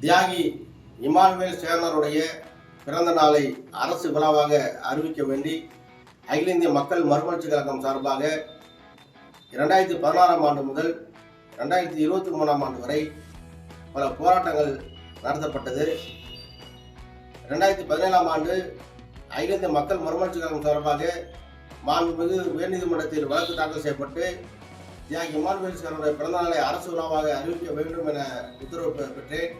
தியாகி இமானுவேல் சேர்ந்தருடைய பிறந்த நாளை அரசு விழாவாக அறிவிக்க வேண்டி அகில இந்திய மக்கள் மறுமலர்ச்சி கழகம் சார்பாக இரண்டாயிரத்தி பதினாறாம் ஆண்டு முதல் ரெண்டாயிரத்தி இருபத்தி மூணாம் ஆண்டு வரை பல போராட்டங்கள் நடத்தப்பட்டது. ரெண்டாயிரத்தி பதினேழாம் ஆண்டு அகில இந்திய மக்கள் மறுமலர்ச்சி கழகம் சார்பாக மாண்புமிகு உயர்நீதிமன்றத்தில் வழக்கு தாக்கல் செய்யப்பட்டு தியாகி இமானுவேல் சாருடைய பிறந்த நாளை அரசு விழாவாக அறிவிக்க வேண்டும் என உத்தரவு பெற்றேன்.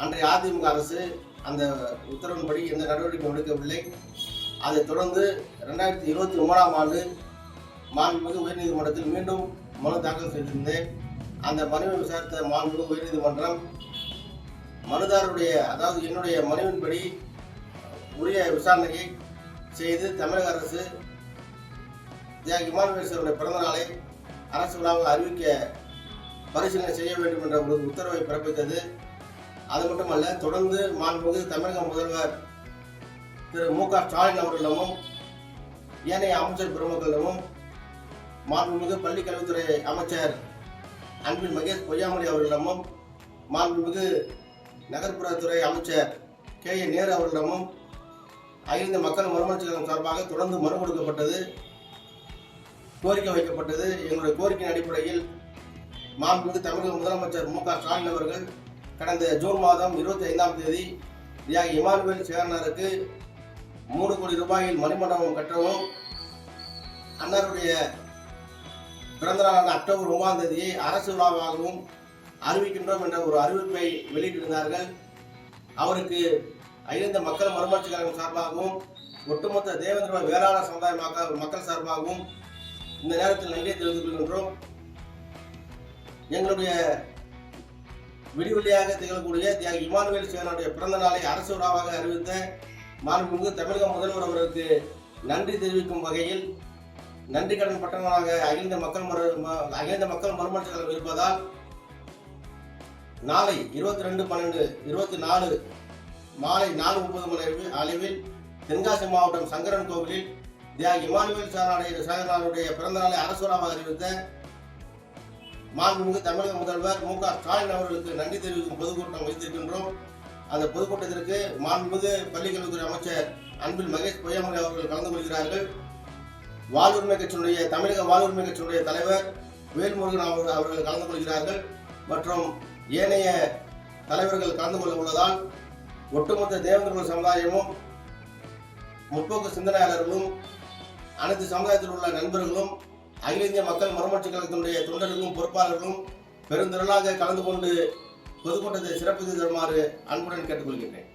அன்றைய அதிமுக அரசு அந்த உத்தரவின்படி எந்த நடவடிக்கையும் எடுக்கவில்லை. அதைத் தொடர்ந்து ரெண்டாயிரத்தி இருபத்தி மூணாம் ஆண்டு மாண்புமிகு உயர்நீதிமன்றத்தில் மீண்டும் மனு தாக்கல் செய்திருந்தேன். அந்த மனுவை விசாரித்த மாண்புமிகு உயர்நீதிமன்றம் மனுதாரருடைய அதாவது என்னுடைய மனுவின்படி உரிய விசாரணையை செய்து தமிழக அரசு தியாகி இமானுவேஸ்வருடைய பிறந்த நாளை அரசு விழாவை அறிவிக்க பரிசீலனை செய்ய வேண்டும் என்ற ஒரு உத்தரவை பிறப்பித்தது. அது மட்டுமல்ல தொடர்ந்து மாண்புமிகு தமிழக முதல்வர் திரு மு க ஸ்டாலின் அவர்களிடமும் ஏனைய அமைச்சர் பெருமக்களிடமும் மாண்புமிகு பள்ளிக்கல்வித்துறை அமைச்சர் அன்பில் மகேஷ் பொய்யாமொழி அவர்களிடமும் மாண்புமிகு நகர்ப்புறத்துறை அமைச்சர் கே ஏ நேரு அவர்களிடமும் ஐந்து மக்கள் மறுமலர்ச்சி கழகம் சார்பாக தொடர்ந்து மனு கொடுக்கப்பட்டது கோரிக்கை வைக்கப்பட்டது. எங்களுடைய கோரிக்கையின் அடிப்படையில் மாண்புமிகு தமிழக முதலமைச்சர் மு க ஸ்டாலின் அவர்கள் கடந்த ஜூன் மாதம் இருபத்தி ஐந்தாம் தேதி தியாகி இமானுவேல் சேகரனாருக்கு மூணு கோடி ரூபாயில் மணிமண்டபம் கட்டவும் அன்னாருடைய பிறந்த நாளான அக்டோபர் ஒன்பதாம் தேதியை அரசு விழாவாகவும் அறிவிக்கின்றோம் என்ற ஒரு அறிவிப்பை வெளியிட்டிருந்தார்கள். அவருக்கு அகில மக்கள் மறுமலர்ச்சி கழகம் சார்பாகவும் ஒட்டுமொத்த தேவேந்திர வேளாண் சமுதாய மக்கள் சார்பாகவும் இந்த நேரத்தில் நன்றியை தெரிவித்துக் கொள்கின்றோம். எங்களுடைய விடிவெளியாக திகழக்கூடிய தியாகி இமானுவேல் சிவனுடைய பிறந்த நாளை அரசு விழாவாக அறிவித்த மாண்புமிகு தமிழக முதல்வர் அவருக்கு நன்றி தெரிவிக்கும் வகையில் நன்றி கடன் பட்டவனாக அகிழ்ந்த மக்கள் மறு அகிழ்ந்த மக்கள் மறுமலர்ச்சி கழகம் இருப்பதால் நாளை இருபத்தி ரெண்டு பன்னெண்டு இருபத்தி நாலு மாலை நாலு முப்பது மணி அளவில் தென்காசி மாவட்டம் சங்கரன் கோவிலில் தியாகி இமானுவேல் சாராடைய சாகரானுடைய பிறந்த நாளை அரசு விழாவாக அறிவித்த மாண்புமிகு தமிழக முதல்வர் மு க ஸ்டாலின் அவர்களுக்கு நன்றி தெரிவிக்கும் பொதுக்கூட்டம் வைத்திருக்கின்றோம். அந்த பொதுக்கூட்டத்திற்கு மாண்புமிகு பள்ளிக்கல்வித்துறை அமைச்சர் அன்பில் மகேஷ் பொய்யாமொழி அவர்கள் கலந்து கொள்கிறார்கள். வாழ்வுரிமை கட்சியினுடைய தமிழக வாழ்வுரிமை கட்சியினுடைய தலைவர் வேல்முருகன் அவர்கள் அவர்கள் கலந்து கொள்கிறார்கள். மற்றும் ஏனைய தலைவர்கள் கலந்து கொள்ள உள்ளதால் ஒட்டுமொத்த தேவேந்திர சமுதாயமும் முற்போக்கு சிந்தனையாளர்களும் அனைத்து சமுதாயத்தில் உள்ள நண்பர்களும் அகில இந்திய மக்கள் மறுமலர்ச்சி கழகத்தினுடைய தொண்டர்களும் பொறுப்பாளர்களும் பெருந்திரளாக கலந்து கொண்டு பொதுக்கூட்டத்தை சிறப்பித்து தருமாறு அன்புடன் கேட்டுக்கொள்கின்றேன்.